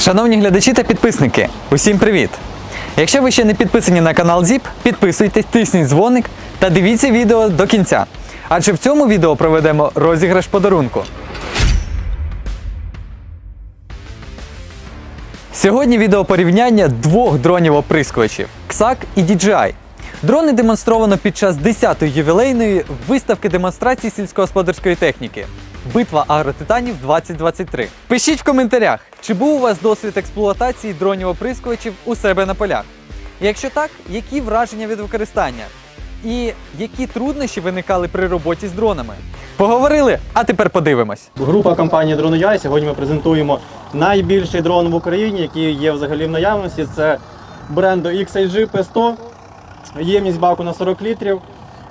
Шановні глядачі та підписники, усім привіт! Якщо ви ще не підписані на канал ZIP, підписуйтесь, тисніть дзвоник та дивіться відео до кінця. Адже в цьому відео проведемо розіграш подарунку. Сьогодні відео порівняння двох дронів оприскувачів XAC і DJI. Дрони демонстровано під час 10-ї ювілейної виставки демонстрації сільськогосподарської техніки. Битва агротитанів 2023. Пишіть в коментарях, чи був у вас досвід експлуатації дронів оприскувачів у себе на полях. Якщо так, які враження від використання? І які труднощі виникали при роботі з дронами? Поговорили, а тепер подивимось. Група компанії DroneUI. Сьогодні ми презентуємо найбільший дрон в Україні, який є взагалі в наявності. Це бренду XIG P100, ємність баку на 40 літрів,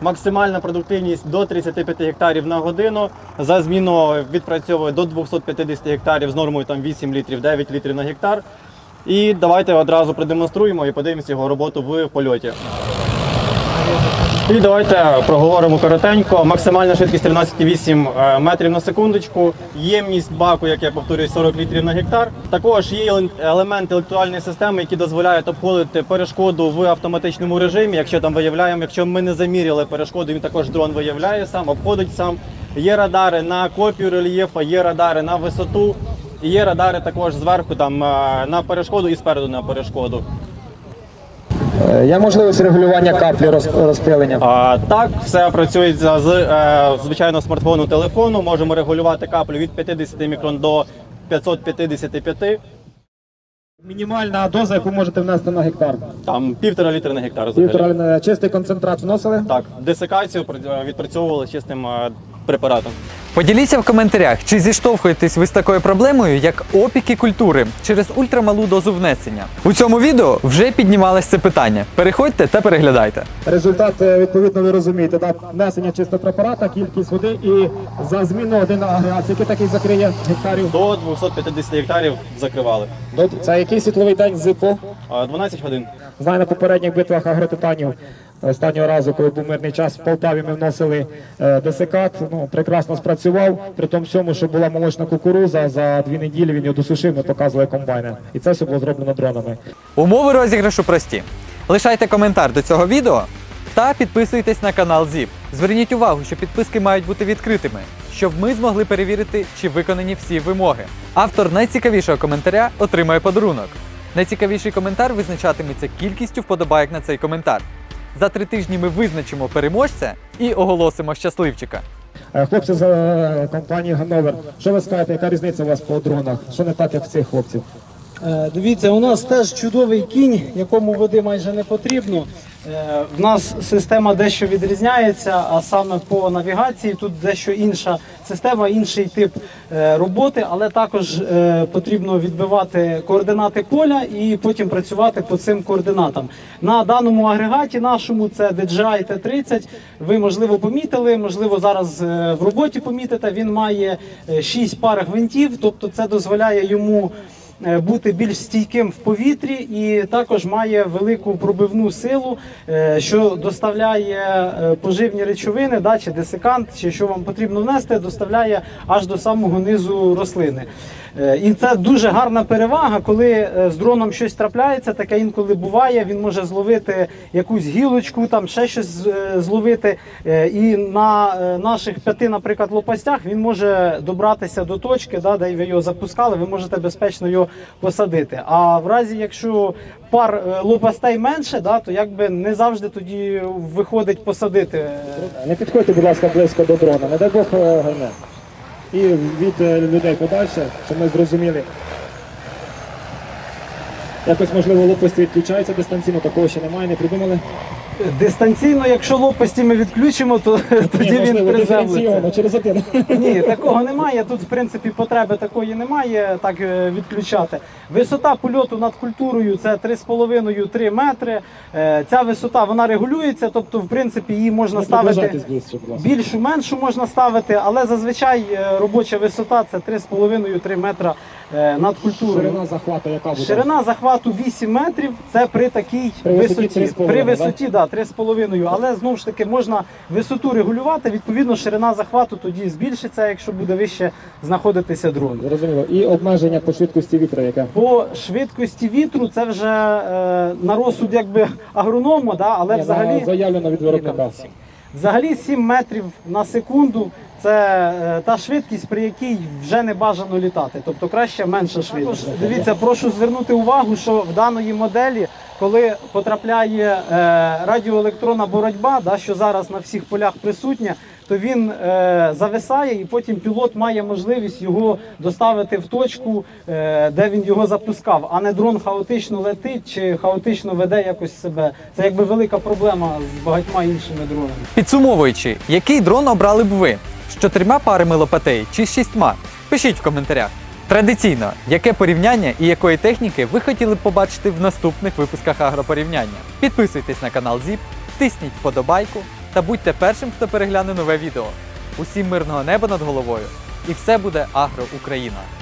максимальна продуктивність до 35 гектарів на годину. За зміну відпрацьовує до 250 гектарів з нормою там 8 літрів, 9 літрів на гектар. І давайте одразу продемонструємо і подивимося його роботу в польоті. І давайте проговоримо коротенько. Максимальна швидкість 13,8 е, метрів на секундочку. Ємність баку, як я повторюю, 40 літрів на гектар. Також є елемент інтелектуальної системи, які дозволяють обходити перешкоду в автоматичному режимі. Якщо там виявляємо, якщо ми не заміряли перешкоду, він також дрон виявляє сам, обходить сам. Є радари на копію рельєфа, є радари на висоту. Є радари також зверху там е, на перешкоду і спереду на перешкоду. Е, Є можливість регулювання каплі розпилення. А, так, все працюється з е, звичайно смартфону телефону. Можемо регулювати каплю від 50 мікрон до 555, Мінімальна доза, яку можете внести на гектар. там півтора літра на гектар. взагалі. Півтора на чистий концентрат вносили. Так, десикацію пр- відпрацьовували чистим е, препаратом. Поділіться в коментарях, чи зіштовхуєтесь ви з такою проблемою, як опіки культури через ультрамалу дозу внесення. У цьому відео вже піднімалось це питання. Переходьте та переглядайте. Результат, е, відповідно, ви розумієте, да? внесення чистого препарата, кількість води і за зміну один агрегат, який такий закриє гектарів. До 250 гектарів закривали. До- Це який світловий день ЗИПО? А, 12 годин. Знаю на попередніх битвах агротитанів. Останнього разу, коли був мирний час, в Полтаві ми вносили е, десикат. Ну, прекрасно спрацював. При тому всьому, що була молочна кукуруза, за дві неділі він його досушив, ми показували комбайни. І це все було зроблено дронами. Умови розіграшу прості. Лишайте коментар до цього відео та підписуйтесь на канал ZIP. Зверніть увагу, що підписки мають бути відкритими, щоб ми змогли перевірити, чи виконані всі вимоги. Автор найцікавішого коментаря отримає подарунок. Найцікавіший коментар визначатиметься кількістю вподобайок на цей коментар. За три тижні ми визначимо переможця і оголосимо щасливчика. Е, Хлопці з е, компанії Ганновер, що ви скажете, яка різниця у вас по дронах? Що не так, як в цих хлопців? Е, Дивіться, у нас теж чудовий кінь, якому води майже не потрібно. Е, В нас система дещо відрізняється, а саме по навігації тут дещо інша система, інший тип е, роботи, але також е, потрібно відбивати координати поля і потім працювати по цим координатам. На даному агрегаті нашому це DJI T30. Ви можливо помітили, можливо, зараз в роботі помітите. Він має 6 пар гвинтів, тобто це дозволяє йому бути більш стійким в повітрі і також має велику пробивну силу, е, що доставляє е, поживні речовини, да, чи десикант, чи що вам потрібно внести, доставляє аж до самого низу рослини. Е, І це дуже гарна перевага, коли е, з дроном щось трапляється, таке інколи буває. Він може зловити якусь гілочку, там ще щось е, зловити. Е, І на е, наших п'яти, наприклад, лопастях він може добратися до точки, да, де ви його запускали, ви можете безпечно його посадити. А в разі, якщо пар е, лопастей менше, да, то якби не завжди тоді виходить посадити. Не підходьте, будь ласка, близько до дрона, не дай Бог е, гайне. І від е, людей подальше, щоб ми зрозуміли. Якось, можливо, лопасті відключаються дистанційно, такого ще немає, не придумали. Дистанційно, якщо лопасті ми відключимо, то тоді Ні, він можливо, приземлиться. диференційовано через один. Ні, такого немає. Тут, в принципі, потреби такої немає так е, відключати. Висота польоту над культурою це 3,5-3 метри. Е, Ця висота вона регулюється, тобто, в принципі, її можна ставити Приближайтесь ближче, будь ласка. більшу, меншу можна ставити, але зазвичай е, робоча висота це 3,5-3 метра е, над культурою. Ширина захвату, яка буде? Ширина захвату 8 метрів. Це при такій При висоті висоті. 3,5, При да? висоті, да, 3,5. Але знову ж таки можна висоту регулювати. Відповідно, ширина захвату тоді збільшиться, якщо буде вище знаходитися дрон. Зрозуміло. І обмеження по швидкості вітру, яке? По швидкості вітру це вже е, на розсуд якби агронома, да, але Ні, взагалі. заявлено від виробника. Взагалі 7 метрів на секунду це е, та швидкість, при якій вже не бажано літати, тобто краще менша швидкість. Дивіться, прошу звернути увагу, що в даної моделі, коли потрапляє е, радіоелектронна боротьба, да, що зараз на всіх полях присутня, то він е, зависає, і потім пілот має можливість його доставити в точку, е, де він його запускав, а не дрон хаотично летить чи хаотично веде якось себе. Це якби велика проблема з багатьма іншими дронами. Підсумовуючи, який дрон обрали б ви? З чотирма парами лопатей чи з шістьма? Пишіть в коментарях. Традиційно, яке порівняння і якої техніки ви хотіли б побачити в наступних випусках агропорівняння? Підписуйтесь на канал ЗІП, тисніть вподобайку та будьте першим, хто перегляне нове відео. Усім мирного неба над головою! І все буде Агро Україна!